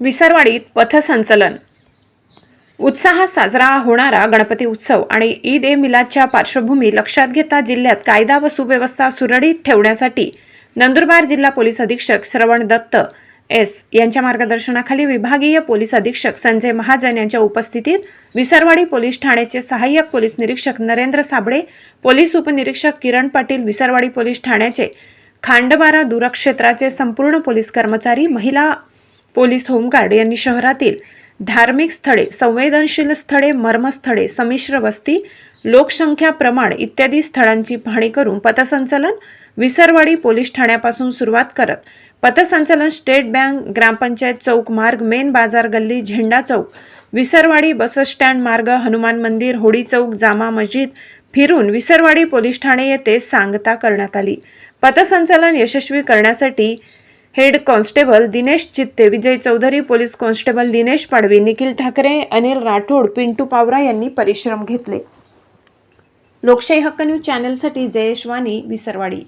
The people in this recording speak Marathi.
विसरवाडीत पथसंचलन. उत्साहात साजरा होणारा गणपती उत्सव आणि ईद ए मिलादच्या पार्श्वभूमी लक्षात घेता जिल्ह्यात कायदा व सुव्यवस्था सुरळीत ठेवण्यासाठी नंदुरबार जिल्हा पोलीस अधीक्षक श्रवण दत्त एस यांच्या मार्गदर्शनाखाली विभागीय पोलीस अधीक्षक संजय महाजन यांच्या उपस्थितीत विसरवाडी पोलीस ठाण्याचे सहाय्यक पोलीस निरीक्षक नरेंद्र साबळे पोलीस उपनिरीक्षक किरण पाटील विसरवाडी पोलीस ठाण्याचे खांडबारा दूरक्षेत्राचे संपूर्ण पोलीस कर्मचारी महिला पोलीस होमगार्ड यांनी शहरातील धार्मिक स्थळे संवेदनशील स्थळे मर्मस्थळे संमिश्र वस्ती लोकसंख्या प्रमाण इत्यादी स्थळांची पाहणी करून पथसंचलन विसरवाडी पोलीस ठाण्यापासून सुरुवात करत पथसंचलन स्टेट बँक ग्रामपंचायत चौक मार्ग मेन बाजार गल्ली झेंडा चौक विसरवाडी बसस्टँड मार्ग हनुमान मंदिर होडी चौक जामा मस्जिद फिरून विसरवाडी पोलीस ठाणे येथे सांगता करण्यात आली. पथसंचलन यशस्वी करण्यासाठी head constable Dinesh Chitte Vijay Chaudhari police constable Dinesh Padvi Nikhil Thakre Anil Rathod Pintu Pawra यांनी परिश्रम घेतले. लोकशाही हक्क न्यूज चॅनलसाठी जयेश वाणी विसरवाडी.